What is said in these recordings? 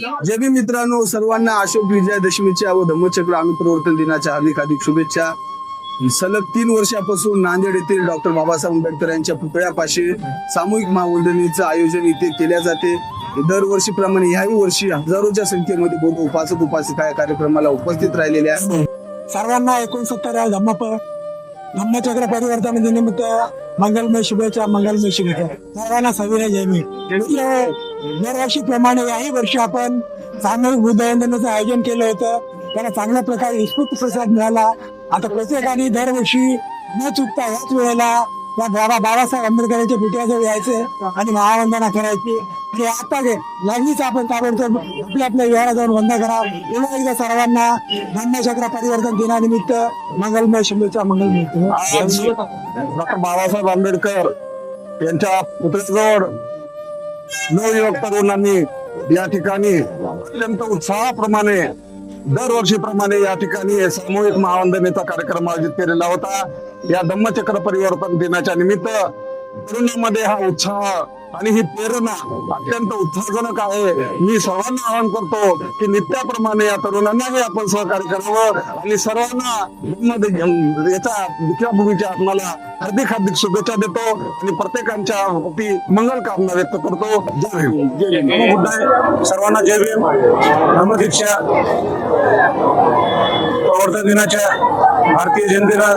जय भीम मित्रांनो सर्वांना अशोक विजयादशमीच्या व धम्मचक्र आम्ही प्रवर्तन दिनाच्या अधिक अधिक शुभेच्छा. सलग तीन वर्षापासून नांदेड येथील डॉक्टर बाबासाहेब आंबेडकर यांच्या पुतळ्यापाशी सामूहिक महावंदनीचं आयोजन इथे केल्या जाते. दरवर्षीप्रमाणे याही वर्षी हजारोच्या संख्येमध्ये बौद्ध उपासक उपासिका या कार्यक्रमाला उपस्थित राहिलेल्या आहेत. सर्वांना एकोणसत्तर धम्मप धम्मचक्र परिवर्तन दिनानिमित्त मंगलमय शुभेच्छा मंगलमय शुभेच्छा सर्वांना सविनय जय मी दरवर्षीप्रमाणे याही वर्षी आपण सामूहिक बुद्धवंदनेचं आयोजन केलं होतं. त्याला चांगल्या प्रकारे उत्स्फूर्त प्रसाद मिळाला. आता प्रत्येकाने दरवर्षी न चुकता याच वेळेला त्या बाबा बाबासाहेब आंबेडकरांच्या पुतळ्याजवळ यायचं आणि महावंदना करायची. आणि आता जे लागलीच आपण ताबडतोब आपल्या आपल्या विहारा जाऊन वंदना करा एवढं एकदा सर्वांना धन्यचक्र परिवर्तन दिनानिमित्त मंगलमय शुभेच्छा मंगलमय डॉक्टर बाबासाहेब आंबेडकर यांच्या पुतळ्याजवळ नवयुवक तरुणांनी या ठिकाणी अत्यंत उत्साहाप्रमाणे दरवर्षीप्रमाणे या ठिकाणी सामूहिक महावंदनेचा कार्यक्रम आयोजित केलेला होता. या धम्मचक्र परिवर्तन दिनाच्या निमित्त तरुणांमध्ये हा उत्साह आणि ही प्रेरणा अत्यंत उत्साहजनक आहे. मी सर्वांना आवाहन करतो की नित्याप्रमाणे या तरुणांनाही आपण सहकार्य करावं आणि सर्वांना याचा याच्या दीक्षाभूमीच्या आत्माला हार्दिक हार्दिक शुभेच्छा देतो आणि प्रत्येकांच्या प्रती मंगल कामना व्यक्त करतो. जय भीम. जय भीम. सर्वांना जय भीम. धम्मदीक्षा प्रवर्तन दिनाच्या भारतीय जनतेला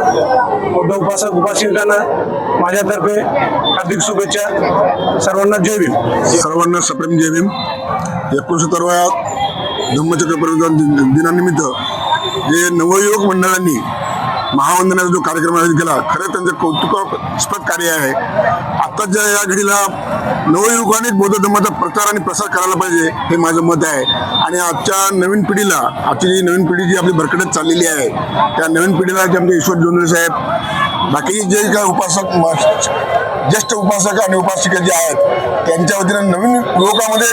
बौद्ध उपासक उपासिकांना माझ्यातर्फे हार्दिक शुभेच्छा. सर्वांना जय भीम. सर्वांना सप्रेम जय भीम. एकोणसत्तरव्या धम्मचक्र परिवर्तन दिनानिमित्त जे नवयुवक मंडळांनी महावंदनाचा जो कार्यक्रम आयोजित केला खरं त्यांचं कौतुकास्पद कार्य आहे. आत्ताच्या या घडीला नवयुवकांनी बौद्ध धर्माचा प्रचार आणि प्रसार करायला पाहिजे हे माझं मत आहे. आणि आजच्या नवीन पिढीला आजची जी नवीन पिढी जी आपली भरकटत चाललेली आहे त्या नवीन पिढीला जे आमचे ईश्वर जोंधळे साहेब बाकी जे काय उपासक ज्येष्ठ उपासक आणि उपासिका जे आहेत त्यांच्या वतीनं नवीन युवकामध्ये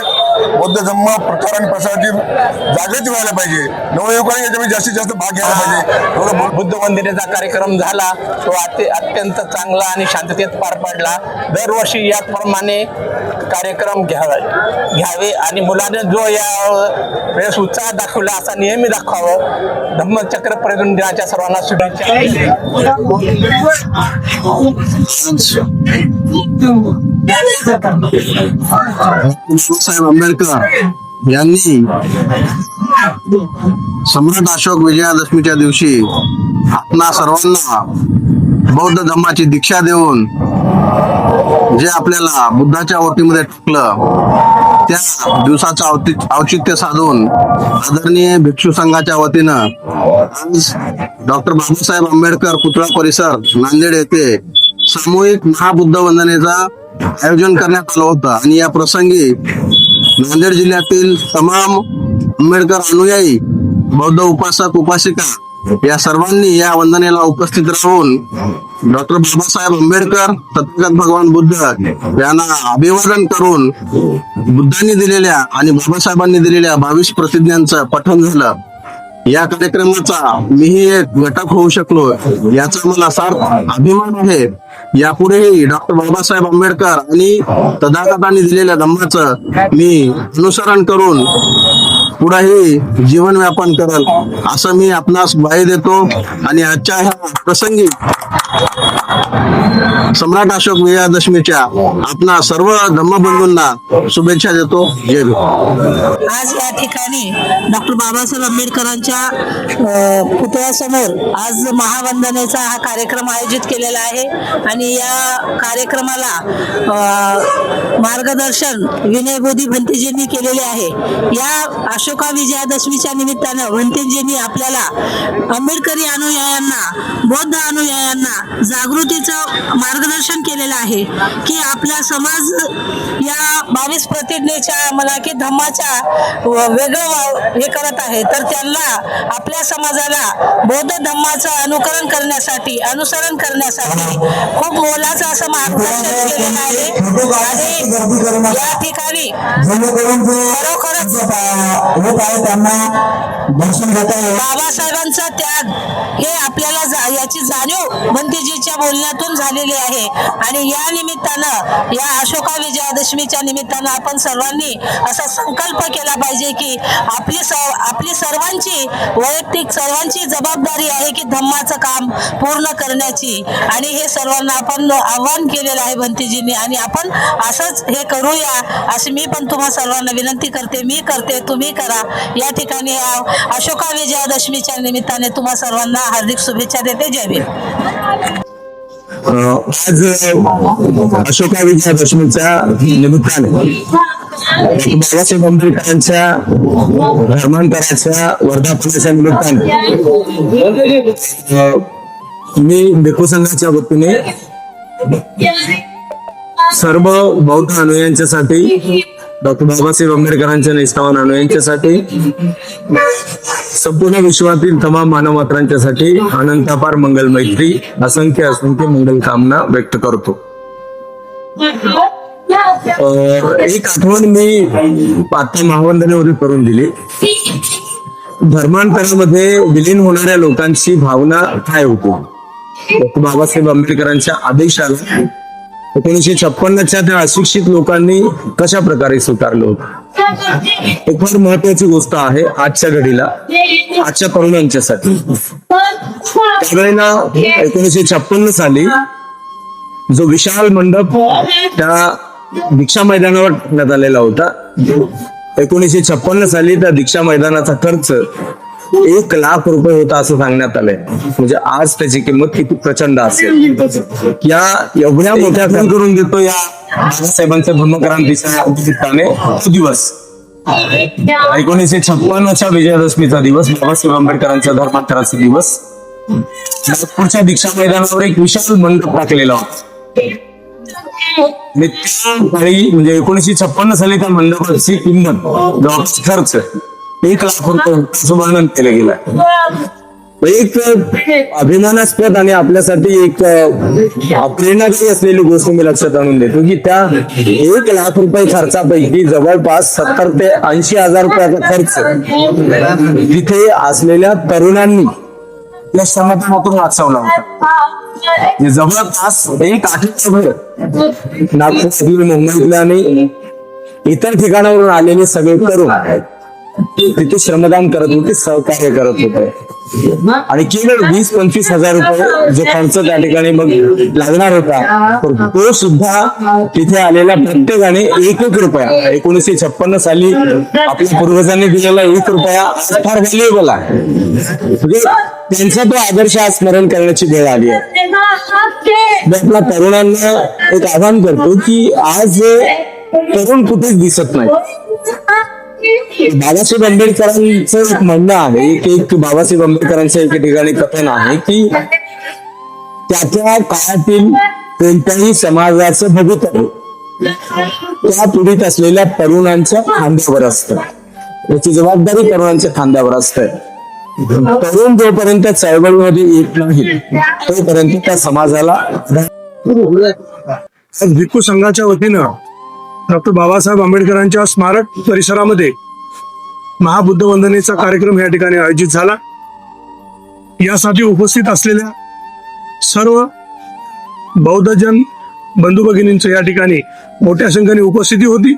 बौद्ध धर्म प्रचार आणि प्रसाराची जागृती व्हायला पाहिजे. नवयुवकांनी याच्यामध्ये जास्तीत जास्त भाग घ्यायला पाहिजे. एवढं बुद्ध वंदनेचा कार्यक्रम झाला तो अति अत्यंत चांगला आणि शांततेत पार पडला. दरवर्षी याप्रमाणे कार्यक्रम घ्यावे घ्यावे आणि मुलाने जो या वेळेस उत्साह दाखवला असा नेहमी दाखवावं. धम्मचक्र पर्यटन दिनाच्या सर्वांना शुभेच्छा. आंबेडकर यांनी सम्राट अशोक विजयादशमीच्या दिवशी आपणा सर्वांना बौद्ध धर्माची दीक्षा देऊन जे आपल्याला बुद्धाच्या ओटीमध्ये टाकलं त्या दिवसाचं औचित्य साधून आदरणीय भिक्षू संघाच्या वतीनं आज डॉक्टर बाबासाहेब आंबेडकर पुतळा परिसर नांदेड येथे सामूहिक महाबुद्ध वंदनेचा आयोजन करण्यात आलं होतं. आणि या प्रसंगी नांदेड जिल्ह्यातील तमाम आंबेडकर अनुयायी बौद्ध उपासक उपासिका या सर्वांनी या वंदनेला उपस्थित राहून डॉक्टर बाबासाहेब आंबेडकर तथागत भगवान बुद्ध यांना अभिवादन करून बुद्धांनी दिलेल्या आणि बाबासाहेबांनी दिलेल्या बावीस प्रतिज्ञांचं पठण झालं. या कार्यक्रमाचा मीही एक घटक होऊ शकलो याचा मला सार्थ अभिमान आहे. यापुढेही डॉक्टर बाबासाहेब आंबेडकर आणि तथागतांनी दिलेल्या धम्माचं मी अनुसरण करून पुढेही जीवन व्यापन करल. असं मी आपणास ग्वाही देतो आणि आजच्या ह्या प्रसंगी सम्राट अशोक विजयादशमीच्या आपणा सर्व धम्मबंधूंना शुभेच्छा देतो. जय आज या ठिकाणी डॉक्टर बाबासाहेब आंबेडकरांच्या पुतळ्यासमोर आज महावंदनेचा हा कार्यक्रम आयोजित केलेला आहे. आणि या कार्यक्रमाला मार्गदर्शन मार्गदर्शन विनयबोधी भंतीजींनी केलेले आहे. या अशोक विजयादशमीच्या निमित्तानं भंतेजींनी आपल्याला आंबेडकरी अनुयायांना बौद्ध अनुयायांना जागृतीचं मार्गदर्शन केलेलं आहे की आपला समाज या बावीस प्रतिज्ञेच्या मला की धम्माच्या वेगळं हे करत आहे. तर त्यांना आपल्या समाजाला बौद्ध धम्माचं अनुकरण करण्यासाठी अनुसरण करण्यासाठी खूप मोलाचं असं मार्गदर्शन केलेलं आहे. आणि या ठिकाणी खरोखरच बाबासाहेबांचा त्याग. हे आपल्याला जा- याची जाणीव भंतेजीच्या बोलण्यातून झालेली आहे. आणि या निमित्तानं या अशोका विजयादशमीच्या निमित्तानं आपण सर्वांनी असा संकल्प केला पाहिजे की आपली स आपली सर्वांची वैयक्तिक सर्वांची जबाबदारी आहे की धम्माचं काम पूर्ण करण्याची. आणि हे सर्वांना आपण आव्हान केलेलं आहे भंतीजींनी आणि आपण असंच हे करूया अशी मी पण तुम्हा सर्वांना विनंती करते. मी करते तुम्ही करा. या ठिकाणी अशोका विजयादशमीच्या निमित्ताने तुम्हा सर्वांना हार्दिक शुभेच्छा देते. जय भीम. आज अशोका विजयादशमीच्या निमित्ताने बाबासाहेब आंबेडकरांच्या धर्मांतराच्या वर्धापनाच्या निमित्ताने मी भिकू संघाच्या वतीने सर्व बौद्ध अनुयांच्यासाठी डॉक्टर बाबासाहेब आंबेडकरांच्या निष्ठावान अनुयांच्यासाठी संपूर्ण विश्वातील तमाम मानवमात्रांच्यासाठी अनंतापार मंगल मैत्री असंख्य असंख्य मंगल कामना व्यक्त करतो. अं, एक आठवण मी आता महावंदनेवरी करून दिली. धर्मांतरामध्ये विलीन होणाऱ्या लोकांची भावना काय होती? डॉक्टर बाबासाहेब आंबेडकरांच्या आदेशाला एकोणीसशे छप्पन्नच्या त्या अशिक्षित लोकांनी कशा प्रकारे स्वीकारलं होतं? एक फार महत्वाची गोष्ट आहे आजच्या घडीला आजच्या तरुणांच्यासाठी. त्यावेळेला एकोणीसशे छप्पन्न साली जो विशाल मंडप त्या दीक्षा मैदानावर ठेवण्यात आलेला होता एकोणीसशे छप्पन्न साली त्या दीक्षा मैदानाचा खर्च एक लाख रुपये होता असं सांगण्यात आलंय. म्हणजे आज त्याची किंमत किती प्रचंड असेल. या एवढ्या मोठ्या करून देतो या. बाबासाहेबांच्या धर्मक्रांतीच्या निमित्ताने तो दिवस. एकोणीसशे छप्पन्नच्या विजयादशमीचा दिवस बाबासाहेब आंबेडकरांच्या धर्मांतराचा दिवस. नागपूरच्या दीक्षा मैदानावर एक विशाल मंडप टाकलेला होता. म्हणजे एकोणीसशे छप्पन्न साली त्या मंडपाची किंमत खर्च एक लाख रुपये वर्णन केलं गेलं एक अभिमानास्पद आणि आपल्यासाठी एक प्रेरणादायी असलेली गोष्ट मी लक्षात आणून देतो की त्या एक लाख रुपये खर्चापैकी जवळपास सत्तर ते ऐंशी हजार रुपयाचा खर्च तिथे असलेल्या तरुणांनी या श्रमातून वाचवला होता. म्हणजे जवळपास एक आठवडाभर नागपूर मुंबईतल्या आणि इतर ठिकाणावरून आलेले सगळे तरुण तिथे श्रमदान करत होते सहकार्य करत होते. आणि केवळ वीस पंचवीस हजार रुपये जो खर्च त्या ठिकाणी मग लागणार होता तर तो सुद्धा तिथे आलेल्या प्रत्येकाने एक एक रुपया एकोणीसशे छप्पन्न साली आपल्या पूर्वजांनी दिलेला एक रुपया फार व्हॅल्युएबल आहे. म्हणजे त्यांचा तो आदर्श आज स्मरण करण्याची वेळ आली आहे. मी आपल्या तरुणांना एक आव्हान करतो की आज तरुण कुठेच दिसत नाही बाबासाहेब आंबेडकरांचं एक म्हणणं आहे की एक बाबासाहेब आंबेडकरांचं एके ठिकाणी कथन आहे की त्या त्या काळातील कोणत्याही समाजाचं भवितव्य त्या पिढीत असलेल्या तरुणांच्या खांद्यावर असतं. याची जबाबदारी तरुणांच्या खांद्यावर असते. तरुण जोपर्यंत चळवळीमध्ये येत नाही तोपर्यंत त्या समाजाला भिक्खू संघाच्या वतीनं डॉक्टर बाबासाहेब आंबेडकरांच्या स्मारक परिसरामध्ये महाबुद्ध वंदनेचा कार्यक्रम या ठिकाणी आयोजित झाला. यासाठी उपस्थित असलेल्या सर्व बौद्धजन बंधू भगिनींचं या ठिकाणी मोठ्या संख्येने उपस्थिती होती.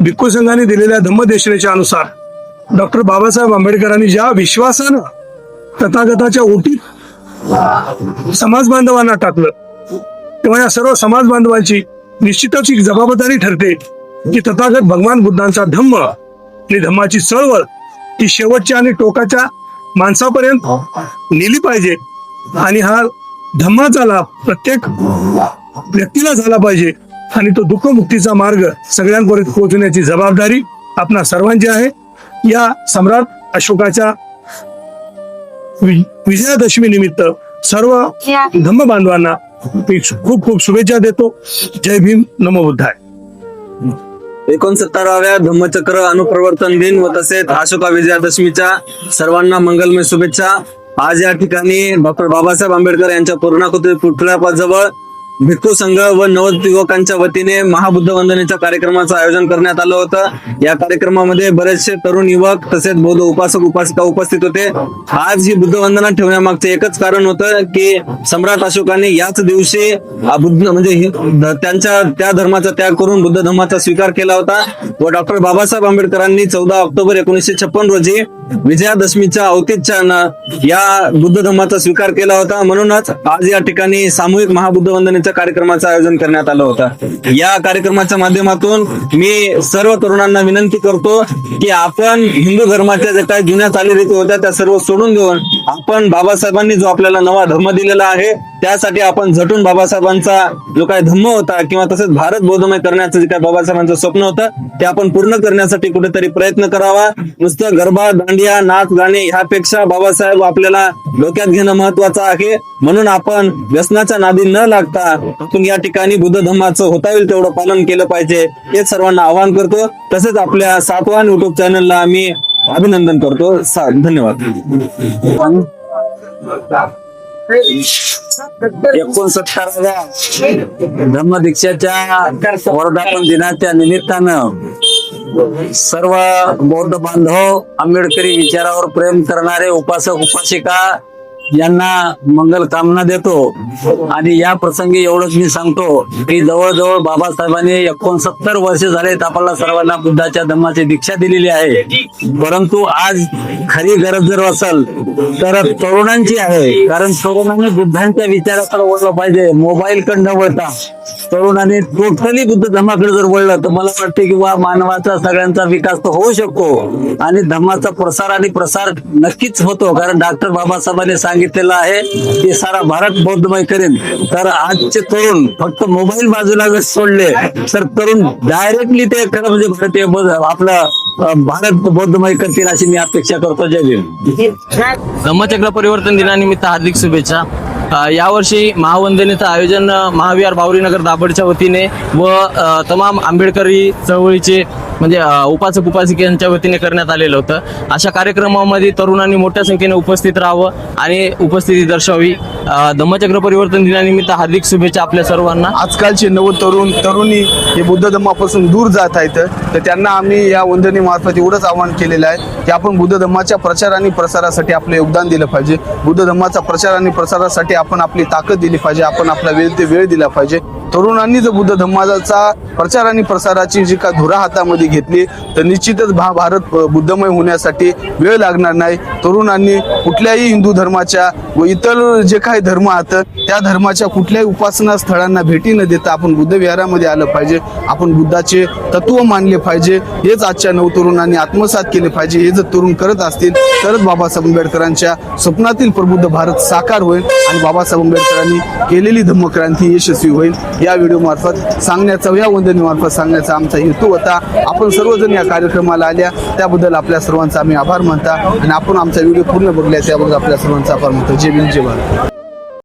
भिक्खू संघाने दिलेल्या धम्मदेशनेच्या अनुसार डॉक्टर बाबासाहेब आंबेडकरांनी ज्या विश्वासानं तथागताच्या ओटीत समाज बांधवांना टाकलं तेव्हा या सर्व समाज बांधवांची निश्चितच एक जबाबदारी ठरते की तथागत भगवान बुद्धांचा धम्म आणि धम्माची चळवळ ही शेवटच्या आणि टोकाच्या माणसापर्यंत नेली पाहिजे. आणि हा धम्माचा लाभ प्रत्येक व्यक्तीला झाला पाहिजे. आणि तो दुःखमुक्तीचा मार्ग सगळ्यांपर्यंत पोहोचण्याची जबाबदारी आपणा सर्वांची आहे. या सम्राट अशोकाच्या विजयादशमी निमित्त सर्व धम्म बांधवांना खूप खूप शुभेच्छा देतो. जय भीम. नमो बुद्धाय. एकोणसत्तराव्या धम्मचक्र अनुप्रवर्तन दिन व तसेच अशोका विजयादशमीच्या सर्वांना मंगलमय शुभेच्छा. आज या ठिकाणी डॉक्टर बाबासाहेब आंबेडकर यांच्या पूर्णाकृती पुतळ्याजवळ भिक्खू संघ व नवयुवकांच्या वतीने महाबुद्ध वंदनेच्या कार्यक्रमाचं आयोजन करण्यात आलं होतं. या कार्यक्रमामध्ये बरेचसे तरुण युवक तसेच बौद्ध उपासक उपासिका उपस्थित होते. आज ही बुद्ध वंदना ठेवण्यामागचं एकच कारण होतं की सम्राट अशोकाने याच दिवशी बुद्ध म्हणजे त्यांच्या त्या धर्माचा त्याग करून बुद्ध धर्माचा स्वीकार केला होता. व डॉक्टर बाबासाहेब आंबेडकरांनी चौदा ऑक्टोबर एकोणीसशे छप्पन रोजी विजयादशमीच्या औचित्यानं या बुद्ध धर्माचा स्वीकार केला होता. म्हणूनच आज या ठिकाणी सामूहिक महाबुद्ध वंदनेच्या कार्यक्रमाचं आयोजन करण्यात आलं होतं. या कार्यक्रमाच्या माध्यमातून मी सर्व तरुणांना विनंती करतो की आपण हिंदू धर्माच्या ज्या काही जुन्या चालीरीती होत्या त्या सर्व सोडून देऊन आपण बाबासाहेबांनी जो आपल्याला नवा धर्म दिलेला आहे त्यासाठी आपण झटून बाबासाहेबांचा जो काही धम्म होता किंवा तसेच भारत बौद्धमय करण्याचं जे काही बाबासाहेबांचं स्वप्न होतं ते आपण पूर्ण करण्यासाठी कुठेतरी प्रयत्न करावा. नुसतं गरबा दांडिया नाच गाणे ह्यापेक्षा बाबासाहेब आपल्याला डोक्यात घेणं महत्वाचं आहे. म्हणून आपण व्यसनाच्या नादी न लागता आपण या ठिकाणी बुद्ध धम्माचं होता येईल तेवढं पालन केलं पाहिजे. हे सर्वांना आवाहन करतो. तसेच आपल्या सातवान युट्यूब चॅनलला आम्ही अभिनंदन करतो. धन्यवाद. एकोणसत्तराव्या धम्मदीक्षाच्या वर्धापन दिनाच्या निमित्तानं सर्व बौद्ध बांधव आंबेडकरी विचारावर प्रेम करणारे उपासक उपासिका यांना मंगल कामना देतो. आणि या प्रसंगी एवढंच मी सांगतो की जवळजवळ बाबासाहेबांनी एकोणसत्तर वर्ष झालेत आपल्याला सर्वांना बुद्धाच्या धम्माची दीक्षा दिलेली आहे. परंतु आज खरी गरज जर असेल तर तरुणांची आहे. कारण तरुणांनी बुद्धांच्या विचाराकडे वळलं पाहिजे. मोबाईल कडनं न वळता तरुणाने टोटली बुद्ध धर्माकडे जर वळलं तर मला वाटते की वा मानवाचा सगळ्यांचा विकास तर होऊ शकतो. आणि धर्माचा प्रसार आणि प्रसार नक्कीच होतो कारण डॉक्टर बाबासाहेबांनी सांगितलेलं आहे की सारा भारत बौद्धमय करेन. तर आजचे तरुण फक्त मोबाईल बाजूला जर सोडले तर तरुण डायरेक्टली ते खरं म्हणजे भारतीय आपलं भारत बौद्धमय करतील अशी मी अपेक्षा करतो. जय भीम. धम्मचक्र परिवर्तन दिनानिमित्त हार्दिक शुभेच्छा. यावर्षी महावंदनेचं आयोजन महाविहार बावरीनगर दाभडच्या वतीने व तमाम आंबेडकरी चळवळीचे म्हणजे उपासक उपासिकांच्या वतीने करण्यात आलेलं होतं. अशा कार्यक्रमामध्ये तरुणांनी मोठ्या संख्येने उपस्थित राहावं आणि उपस्थिती दर्शवावी. धम्मचक्र परिवर्तन दिनानिमित्त हार्दिक शुभेच्छा आपल्या सर्वांना. आजकालचे नव तरुण तरुणी हे बुद्ध धम्मापासून दूर जात आहेत. तर त्यांना आम्ही या वंदनेमार्फत एवढंच आवाहन केलेलं आहे की आपण बुद्ध धम्माच्या प्रचार आणि प्रसारासाठी आपलं योगदान दिलं पाहिजे. बुद्ध धम्माचा प्रचार आणि प्रसारासाठी आपण आपली ताकद दिली पाहिजे. आपण आपला वेळ ते वेळ दिला पाहिजे. तरुणांनी जर बुद्ध धम्माचा प्रचार आणि प्रसाराची जी का धुरा हातामध्ये घेतली तर निश्चितच भा भारत बुद्धमय होण्यासाठी वेळ लागणार नाही. तरुणांनी कुठल्याही हिंदू धर्माच्या व इतर जे काही धर्म आहात त्या धर्माच्या कुठल्याही उपासना स्थळांना भेटी न देता आपण बुद्ध विहारामध्ये आलं पाहिजे. आपण बुद्धाचे तत्व मानले पाहिजे. हेच आजच्या नऊ तरुणांनी आत्मसात केले पाहिजे. हे जर तरुण करत असतील तरच बाबासाहेब आंबेडकरांच्या स्वप्नातील प्रबुद्ध भारत साकार होईल आणि बाबासाहेब आंबेडकरांनी केलेली धम्मक्रांती यशस्वी होईल. या व्हिडिओ मार्फत सांगण्याचा या वंदनेमार्फत सांगण्याचा आमचा हेतू होता. आपण सर्वजण या कार्यक्रमाला आल्या. त्याबद्दल आपल्या सर्वांचा आम्ही आभार मानता आणि आपण आमचा व्हिडिओ पूर्ण बघल्या त्याबद्दल आपल्या सर्वांचा आभार मानतो. जय भीम जय भारत.